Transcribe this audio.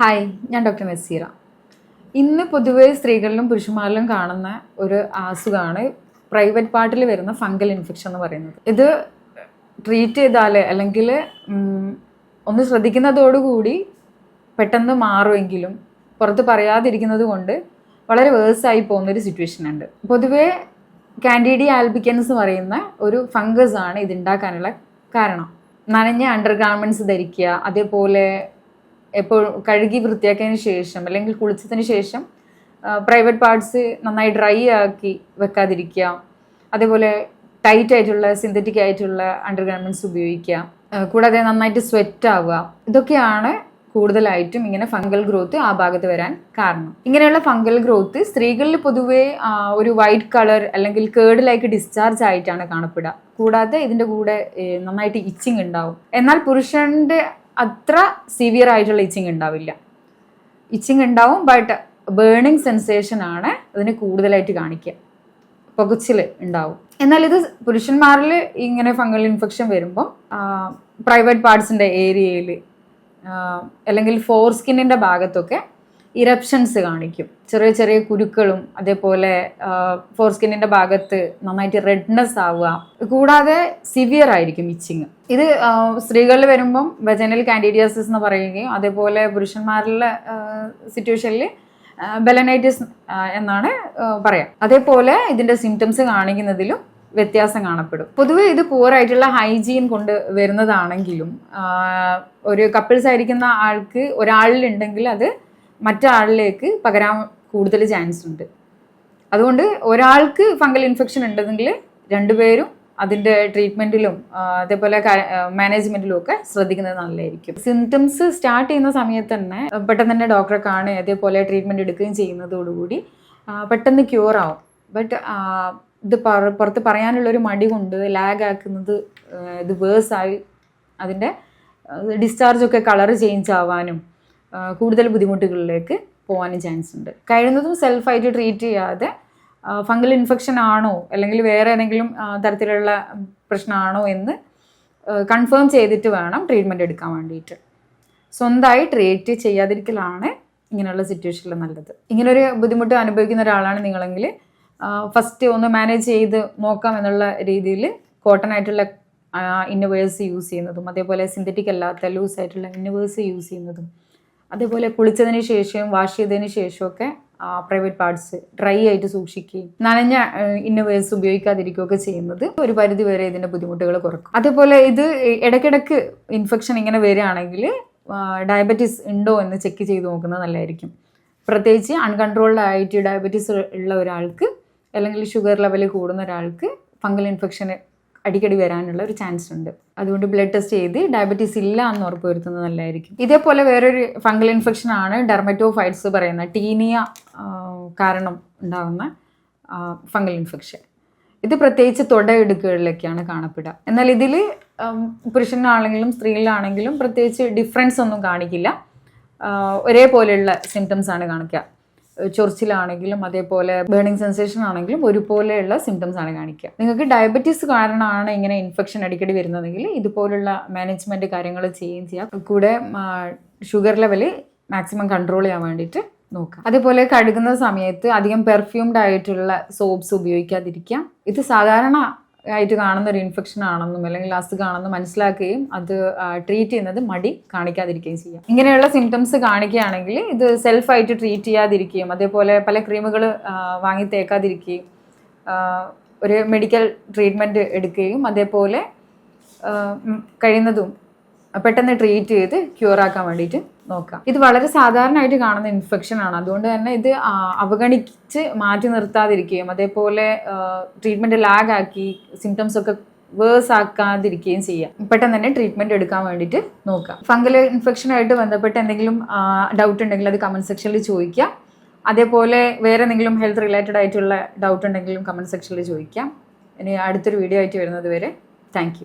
Hi ഞാൻ doctor Naseera. ഇന്ന് പൊതുവെ സ്ത്രീകളിലും പുരുഷന്മാരിലും കാണുന്ന ഒരു അസുഖമാണ് പ്രൈവറ്റ് പാർട്ടിൽ വരുന്ന ഫംഗൽ ഇൻഫെക്ഷൻ എന്ന് പറയുന്നത്. ഇത് ട്രീറ്റ് ചെയ്താൽ അല്ലെങ്കിൽ ഒന്ന് ശ്രദ്ധിക്കുന്നതോടുകൂടി പെട്ടെന്ന് മാറുമെങ്കിലും പുറത്ത് പറയാതിരിക്കുന്നത് കൊണ്ട് വളരെ വേഴ്സായി പോകുന്നൊരു സിറ്റുവേഷൻ ഉണ്ട്. പൊതുവേ കാൻഡിഡി ആൽബിക്കൻസ് പറയുന്ന ഒരു ഫംഗസ് ആണ് ഇതുണ്ടാക്കാനുള്ള കാരണം. നനഞ്ഞ അണ്ടർ ഗാർമെന്റ്സ് ധരിക്കുക അതേപോലെ എപ്പോൾ കഴുകി വൃത്തിയാക്കിയതിന് ശേഷം അല്ലെങ്കിൽ കുളിച്ചതിന് ശേഷം പ്രൈവറ്റ് പാർട്സ് നന്നായി ഡ്രൈ ആക്കി വെക്കാതിരിക്കുക. അതേപോലെ ടൈറ്റ് ആയിട്ടുള്ള സിന്തറ്റിക് ആയിട്ടുള്ള അണ്ടർ ഗാർമെന്റ്സ് ഉപയോഗിക്കുക കൂടാതെ നന്നായിട്ട് സ്വെറ്റ് ആവുക. ഇതൊക്കെയാണ് കൂടുതലായിട്ടും ഇങ്ങനെ ഫംഗൽ ഗ്രോത്ത് ആ ഭാഗത്ത് വരാൻ കാരണം. ഇങ്ങനെയുള്ള ഫംഗൽ ഗ്രോത്ത് സ്ത്രീകളിൽ പൊതുവേ ഒരു വൈറ്റ് കളർ അല്ലെങ്കിൽ കേർഡിലേക്ക് ഡിസ്ചാർജ് ആയിട്ടാണ് കാണപ്പെടുക. കൂടാതെ ഇതിന്റെ കൂടെ നന്നായിട്ട് ഇച്ചിങ് ഉണ്ടാവും. എന്നാൽ പുരുഷന്റെ അത്ര സിവിയർ ആയിട്ടുള്ള ഇച്ചിങ് ഉണ്ടാവില്ല. ഇച്ചിങ് ഉണ്ടാവും ബട്ട് ബേണിങ് സെൻസേഷൻ ആണ് അതിന് കൂടുതലായിട്ട് കാണിക്കുക. പുകച്ചിൽ ഉണ്ടാവും. എന്നാൽ ഇത് പുരുഷന്മാരിൽ ഇങ്ങനെ ഫംഗൽ ഇൻഫെക്ഷൻ വരുമ്പോൾ പ്രൈവറ്റ് പാർട്സിന്റെ ഏരിയയിൽ അല്ലെങ്കിൽ ഫോർ സ്കിന്നിന്റെ ഭാഗത്തൊക്കെ ഇറപ്ഷൻസ് കാണിക്കും. ചെറിയ ചെറിയ കുരുക്കളും അതേപോലെ ഫോർ സ്കിന്നിന്റെ ഭാഗത്ത് നന്നായിട്ട് റെഡ്നെസ് ആവുക. കൂടാതെ സിവിയർ ആയിരിക്കും ഇച്ചിങ് ഇത് സ്ത്രീകളിൽ വരുമ്പം വെജനൽ കാൻഡിഡിയാസിസ് എന്ന് പറയുകയും അതേപോലെ പുരുഷന്മാരിലെ സിറ്റുവേഷനിൽ ബെലനൈറ്റിസ് എന്നാണ് പറയാം. അതേപോലെ ഇതിന്റെ സിംറ്റംസ് കാണിക്കുന്നതിലും വ്യത്യാസം കാണപ്പെടും. പൊതുവെ ഇത് പൂറായിട്ടുള്ള ഹൈജീൻ കൊണ്ട് വരുന്നതാണെങ്കിലും ഒരു കപ്പിൾസ് ആയിരിക്കുന്ന ആൾക്ക് ഒരാളിലുണ്ടെങ്കിൽ അത് മറ്റാളിലേക്ക് പകരാൻ കൂടുതൽ ചാൻസ് ഉണ്ട്. അതുകൊണ്ട് ഒരാൾക്ക് ഫംഗൽ ഇൻഫെക്ഷൻ ഉണ്ടെങ്കിൽ രണ്ടുപേരും അതിന്റെ ട്രീറ്റ്മെന്റിലും അതേപോലെ മാനേജ്മെന്റിലും ഒക്കെ ശ്രദ്ധിക്കുന്നത് നല്ലതായിരിക്കും. സിംറ്റംസ് സ്റ്റാർട്ട് ചെയ്യുന്ന സമയത്ത് തന്നെ പെട്ടെന്ന് തന്നെ ഡോക്ടറെ കാണുകയും അതേപോലെ ട്രീറ്റ്മെന്റ് എടുക്കുകയും ചെയ്യുന്നതോടുകൂടി പെട്ടെന്ന് ക്യൂർ ആവും. ബട്ട് ഇത് പുറത്ത് പറയാനുള്ള ഒരു മടി കൊണ്ട് ലാഗ് ആക്കുന്നത് ഇത് വേഴ്സായി അതിന്റെ ഡിസ്ചാർജ് ഒക്കെ കളർ ചേഞ്ച് ആവാനും കൂടുതൽ ബുദ്ധിമുട്ടുകളിലേക്ക് പോകാനും ചാൻസ് ഉണ്ട്. കഴിയുന്നതും സെൽഫായിട്ട് ട്രീറ്റ് ചെയ്യാതെ ഫംഗൽ ഇൻഫെക്ഷൻ ആണോ അല്ലെങ്കിൽ വേറെ ഏതെങ്കിലും തരത്തിലുള്ള പ്രശ്നമാണോ എന്ന് കൺഫേം ചെയ്തിട്ട് വേണം ട്രീറ്റ്മെന്റ് എടുക്കാൻ വേണ്ടിയിട്ട്. സ്വന്തമായി ട്രീറ്റ് ചെയ്യാതിരിക്കലാണ് ഇങ്ങനെയുള്ള സിറ്റുവേഷനിൽ നല്ലത്. ഇങ്ങനൊരു ബുദ്ധിമുട്ട് അനുഭവിക്കുന്ന ഒരാളാണ് നിങ്ങളെങ്കിൽ ഫസ്റ്റ് ഒന്ന് മാനേജ് ചെയ്ത് നോക്കാം എന്നുള്ള രീതിയിൽ കോട്ടൺ ആയിട്ടുള്ള ഇന്നവേഴ്സ് യൂസ് ചെയ്യുന്നതും അതേപോലെ സിന്തറ്റിക് അല്ലാത്ത ലൂസ് ആയിട്ടുള്ള ഇന്നവേഴ്സ് യൂസ് ചെയ്യുന്നതും അതേപോലെ കുളിച്ചതിന് ശേഷവും വാഷ് ചെയ്തതിന് ശേഷമൊക്കെ പ്രൈവറ്റ് പാർട്സ് ഡ്രൈ ആയിട്ട് സൂക്ഷിക്കുകയും നനഞ്ഞ ഇന്നവേഴ്സ് ഉപയോഗിക്കാതിരിക്കുകയൊക്കെ ചെയ്യുന്നത് ഒരു പരിധി വരെ ഇതിന്റെ ബുദ്ധിമുട്ടുകൾ കുറക്കും. അതേപോലെ ഇത് ഇടയ്ക്കിടയ്ക്ക് ഇൻഫെക്ഷൻ ഇങ്ങനെ വരികയാണെങ്കിൽ ഡയബറ്റീസ് ഉണ്ടോ എന്ന് ചെക്ക് ചെയ്ത് നോക്കുന്നത് നല്ലതായിരിക്കും. പ്രത്യേകിച്ച് അൺകൺട്രോൾഡ് ആയിട്ട് ഡയബറ്റീസ് ഉള്ള ഒരാൾക്ക് അല്ലെങ്കിൽ ഷുഗർ ലെവൽ കൂടുന്ന ഒരാൾക്ക് ഫംഗൽ ഇൻഫെക്ഷൻ അടിക്കടി വരാനുള്ള ഒരു ചാൻസ് ഉണ്ട്. അതുകൊണ്ട് ബ്ലഡ് ടെസ്റ്റ് ചെയ്ത് ഡയബറ്റീസ് ഇല്ല എന്ന് ഉറപ്പുവരുത്തുന്നത് നല്ലതായിരിക്കും. ഇതേപോലെ വേറൊരു ഫംഗൽ ഇൻഫെക്ഷൻ ആണ് ഡെർമറ്റോഫൈറ്റ്സ് പറയുന്ന ടീനിയ കാരണം ഉണ്ടാകുന്ന ഫംഗൽ ഇൻഫെക്ഷൻ ഇത് പ്രത്യേകിച്ച് തൊടയിടുക്കുകളിലൊക്കെയാണ് കാണപ്പെടുക. എന്നാൽ ഇതിൽ പുരുഷനാണെങ്കിലും സ്ത്രീയിലാണെങ്കിലും പ്രത്യേകിച്ച് ഡിഫറൻസ് ഒന്നും കാണിക്കില്ല. ഒരേപോലെയുള്ള സിംറ്റംസ് ആണ് കാണിക്കുക. ചൊറിച്ചിലാണെങ്കിലും അതേപോലെ ബേണിംഗ് സെൻസേഷൻ ആണെങ്കിലും ഒരുപോലെയുള്ള സിംറ്റംസ് ആണ് കാണിക്കുക. നിങ്ങൾക്ക് ഡയബറ്റീസ് കാരണമാണ് ഇങ്ങനെ ഇൻഫെക്ഷൻ അടിക്കടി വരുന്നതെങ്കിൽ ഇതുപോലുള്ള മാനേജ്മെന്റ് കാര്യങ്ങൾ ചെയ്യുകയും ചെയ്യാം. കൂടെ ഷുഗർ ലെവൽ മാക്സിമം കൺട്രോൾ ചെയ്യാൻ വേണ്ടിയിട്ട് നോക്കാം അതേപോലെ കഴുകുന്ന സമയത്ത് അധികം പെർഫ്യൂംഡ് ആയിട്ടുള്ള സോപ്സ് ഉപയോഗിക്കാതിരിക്കുക. ഇത് സാധാരണ ആയിട്ട് കാണുന്ന ഒരു ഇൻഫെക്ഷൻ ആണെന്നും അല്ലെങ്കിൽ അസുഖമാണെന്നും മനസ്സിലാക്കുകയും അത് ട്രീറ്റ് ചെയ്യുന്നത് മടി കാണിക്കാതിരിക്കുകയും ചെയ്യാം. ഇങ്ങനെയുള്ള സിംറ്റംസ് കാണിക്കുകയാണെങ്കിൽ ഇത് സെൽഫായിട്ട് ട്രീറ്റ് ചെയ്യാതിരിക്കുകയും അതേപോലെ പല ക്രീമുകൾ വാങ്ങി തേക്കാതിരിക്കുകയും ഒരു മെഡിക്കൽ ട്രീറ്റ്മെന്റ് എടുക്കുകയും അതേപോലെ കഴിയുന്നതും പെട്ടെന്ന് ട്രീറ്റ് ചെയ്ത് ക്യൂർ ആക്കാൻ വേണ്ടിയിട്ട് നോക്കാം. ഇത് വളരെ സാധാരണയായിട്ട് കാണുന്ന ഇൻഫെക്ഷൻ ആണ്. അതുകൊണ്ട് തന്നെ ഇത് അവഗണിച്ച് മാറ്റി നിർത്താതിരിക്കുകയും അതേപോലെ ട്രീറ്റ്മെന്റ് ലാഗ് ആക്കി സിംറ്റംസ് ഒക്കെ വേഴ്സ് ആക്കാതിരിക്കുകയും ചെയ്യാം. പെട്ടെന്ന് തന്നെ ട്രീറ്റ്മെന്റ് എടുക്കാൻ വേണ്ടിയിട്ട് നോക്കാം. ഫംഗൽ ഇൻഫെക്ഷനായിട്ട് ബന്ധപ്പെട്ട് എന്തെങ്കിലും ഡൗട്ട് ഉണ്ടെങ്കിൽ അത് കമന്റ് സെക്ഷനിൽ ചോദിക്കാം. അതേപോലെ വേറെ എന്തെങ്കിലും ഹെൽത്ത് റിലേറ്റഡ് ആയിട്ടുള്ള ഡൗട്ട് ഉണ്ടെങ്കിലും കമന്റ് സെക്ഷനിൽ ചോദിക്കാം. ഇനി അടുത്തൊരു വീഡിയോ ആയിട്ട് വരുന്നത് വരെ താങ്ക്